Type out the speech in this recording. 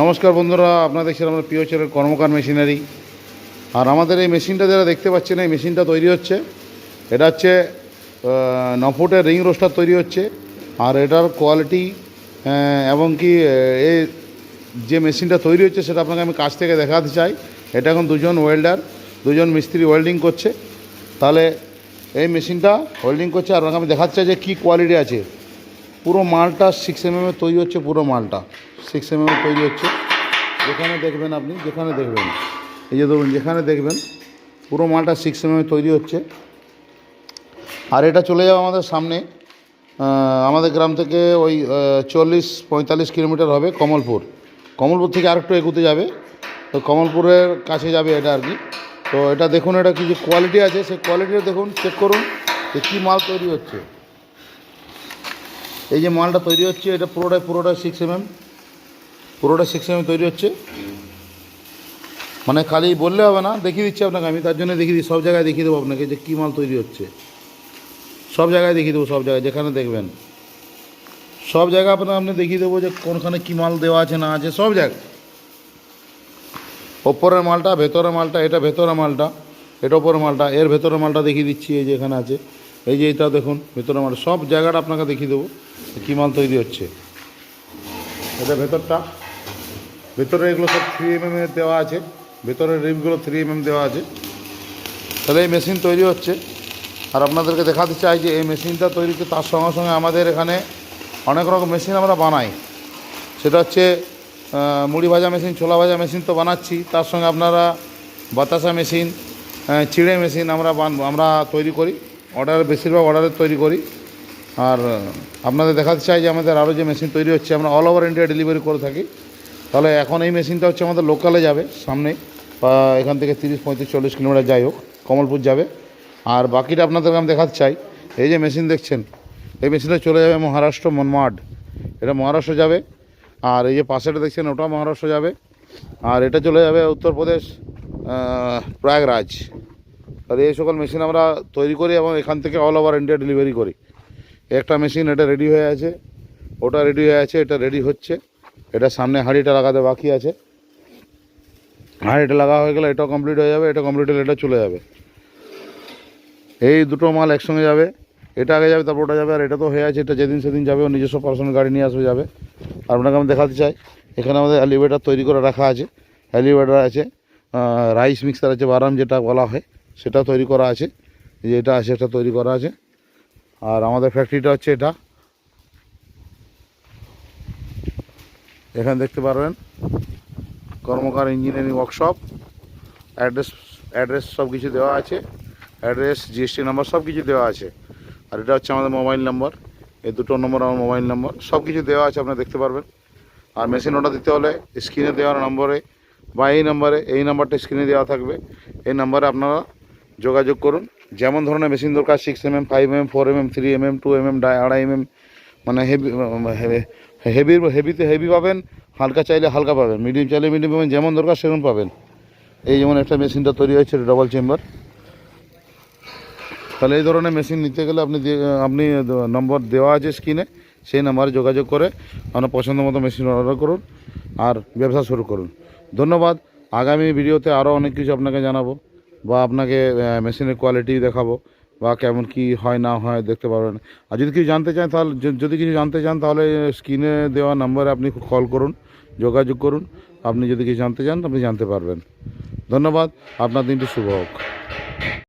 নমস্কার বন্ধুরা আপনারা দেখছেন আমরা পিওচের কর্মকার মেশিনারি। আর আমাদের এই মেশিনটা যারা দেখতে পাচ্ছেন এই মেশিনটা তৈরি হচ্ছে। এটা হচ্ছে আহ, ন ফুটের রিং রোস্টার তৈরি হচ্ছে। আর এটার কোয়ালিটি এবং কি এই যে মেশিনটা তৈরি হচ্ছে সেটা আপনাকে আমি কাছ থেকে দেখাতে চাই। এটা এখন দুজন ওয়েল্ডার দুজন মিস্ত্রি ওয়েল্ডিং করছে। তাহলে এই মেশিনটা ওয়েল্ডিং করছে। আর আমি দেখাতে চাই যে কী কোয়ালিটি আছে। পুরো মালটা সিক্স এম তৈরি হচ্ছে, পুরো মালটা। সিক্স এম তৈরি হচ্ছে। যেখানে দেখবেন আপনি, যেখানে দেখবেন। এই যে ধরুন, যেখানে দেখবেন, পুরো মালটা সিক্স এম তৈরি হচ্ছে। আর এটা চলে যাবে আমাদের সামনে আমাদের গ্রাম থেকে ওই চল্লিশ, পঁয়তাল্লিশ কিলোমিটার হবে কমলপুর। কমলপুর থেকে আরেকটু এগুতে যাবে। তো কমলপুরের কাছে যাবে এটা আর কি। তো এটা দেখুন, এটা কিছু কোয়ালিটি আছে। সেই কোয়ালিটিটা দেখুন চেক করুন যে কী মাল তৈরি হচ্ছে। এই যে মালটা তৈরি হচ্ছে, এটা পুরোটাই পুরোটাই সিক্স এম পুরোটা সিক্স এম তৈরি হচ্ছে। মানে খালি বললে হবে না, দেখিয়ে দিচ্ছি আপনাকে আমি, তার জন্য দেখিয়ে দিই, সব জায়গায় দেখিয়ে দেবো আপনাকে যে কী মাল তৈরি হচ্ছে। সব জায়গায় দেখিয়ে দেবো, সব জায়গায়, যেখানে দেখবেন। সব জায়গায় আপনার আপনি দেখিয়ে দেবো যে কোনখানে কী মাল দেওয়া আছে, না আছে, সব জায়গায়। ওপরের মালটা, ভেতরের মালটা, এটা ভেতরের মালটা, এটা ওপরের মালটা, এর ভেতরের মালটা দেখিয়ে দিচ্ছি, এই যে এখানে আছে। এই যে এটা দেখুন ভেতরের মালটা সব জায়গাটা আপনাকে দেখিয়ে দেবো কী মাল তৈরি হচ্ছে। এটা ভেতরটা। ভেতরে এগুলো সব থ্রি এম এর দেওয়া আছে। ভেতরের রিমগুলো থ্রি এম এম দেওয়া আছে। তাহলে এই মেশিন তৈরি হচ্ছে। আর আপনাদেরকে দেখাতে চাই যে এই মেশিনটা তৈরি তৈরিতে তার সঙ্গে সঙ্গে আমাদের এখানে অনেক রকম মেশিন আমরা বানাই। সেটা হচ্ছে মুড়ি ভাজা মেশিন ছোলা ভাজা মেশিন তো বানাচ্ছি। তার সঙ্গে আপনারা বাতাসা মেশিন চিড়ে মেশিন আমরা আমরা তৈরি করি। অর্ডার, বেশিরভাগ অর্ডারে তৈরি করি। আর আপনাদের দেখাতে চাই যে আমাদের আরও যে মেশিন তৈরি হচ্ছে, আমরা অল ওভার ইন্ডিয়া ডেলিভারি করে থাকি। তাহলে এখন এই মেশিনটা হচ্ছে আমাদের লোকালে যাবে সামনে বা এখান থেকে তিরিশ, পঁয়ত্রিশ, চল্লিশ কিলোমিটার যাই হোক, কমলপুর যাবে। আর বাকিটা আপনাদেরকে আমি দেখাতে চাই, এই যে মেশিন দেখছেন, এই মেশিনটা চলে যাবে মহারাষ্ট্র মনমাড। এটা মহারাষ্ট্র যাবে, আর এই যে পাশেটা দেখছেন, ওটা মহারাষ্ট্র যাবে। আর এটা চলে যাবে উত্তরপ্রদেশ প্রয়াগরাজ। আর এই সকল মেশিন আমরা তৈরি করি এবং এখান থেকে অল ওভার ইন্ডিয়া ডেলিভারি করি। একটা মেশিন এটা রেডি হয়ে আছে, ওটা রেডি হয়ে আছে, এটা রেডি হচ্ছে। এটা সামনে হাঁড়িটা লাগাতে বাকি আছে। হাঁড়িটা লাগা হয়ে গেলে এটাও কমপ্লিট হয়ে যাবে, এটা কমপ্লিট হলে এটা চলে যাবে। এই দুটো মাল একসঙ্গে যাবে, এটা আগে যাবে, তারপর ওটা যাবে, আর এটা তো হয়ে আছে, এটা যেদিন সেদিন যাবে ও নিজস্ব পার্সোনাল গাড়ি নিয়ে আসবে, যাবে। আর আপনাকে আমি দেখাতে চাই, এখানে আমাদের অ্যালিভেটার তৈরি করে রাখা আছে। অ্যালিভেটার আছে রাইস মিক্সার আছে বারাম যেটা বলা হয়। সেটা তৈরি করা আছে। যে এটা আছে এটা তৈরি করা আছে। আর আমাদের ফ্যাক্টরিটা হচ্ছে এটা। এখানে দেখতে পারবেন, Karmakar engineering workshop. Address address সব কিছু দেওয়া আছে। অ্যাড্রেস, জিএসটি নাম্বার সব কিছু দেওয়া আছে। আর এটা হচ্ছে আমাদের মোবাইল নাম্বার। এই দুটো নম্বর আমার মোবাইল নাম্বার। সব কিছু দেওয়া আছে, আপনারা দেখতে পারবেন। আর মেশিন অর্ডার দিতে হলে স্ক্রিনে দেওয়ার নম্বরে বা এই নাম্বারে, এই নাম্বারটা স্ক্রিনে দেওয়া থাকবে। এই নাম্বারে আপনারা যোগাযোগ করুন। যেমন ধরনের মেশিন দরকার six M M five M four M M three M M two M M আড়াই এম এম মানে হেভি হেভি হেভিতে হেভি পাবেন, হালকা চাইলে হালকা পাবেন মিডিয়াম চাইলে মিডিয়াম পাবেন, যেমন দরকার সেরকম পাবেন। এই যেমন একটা মেশিনটা তৈরি হয়েছে ডবল চেম্বার তাহলে এই ধরনের মেশিন নিতে গেলে আপনি আপনি নম্বর দেওয়া আছে স্ক্রিনে সেই নাম্বারে যোগাযোগ করে আপনার পছন্দ মতো মেশিন অর্ডার করুন, আর ব্যবসা শুরু করুন। ধন্যবাদ, আগামী ভিডিওতে আরও অনেক কিছু আপনাকে জানাব। বা আপনাকে মেশিনের কোয়ালিটি দেখাবো বা কেমন কি হয়, না হয়, দেখতে পারবেন। আর যদি কিছু জানতে চান তাহলে যদি কিছু জানতে চান তাহলে স্ক্রিনে দেওয়া নাম্বারে আপনি কল করুন, যোগাযোগ করুন। আপনি যদি কিছু জানতে চান, আপনি জানতে পারবেন। ধন্যবাদ। আপনার দিনটি শুভ হোক।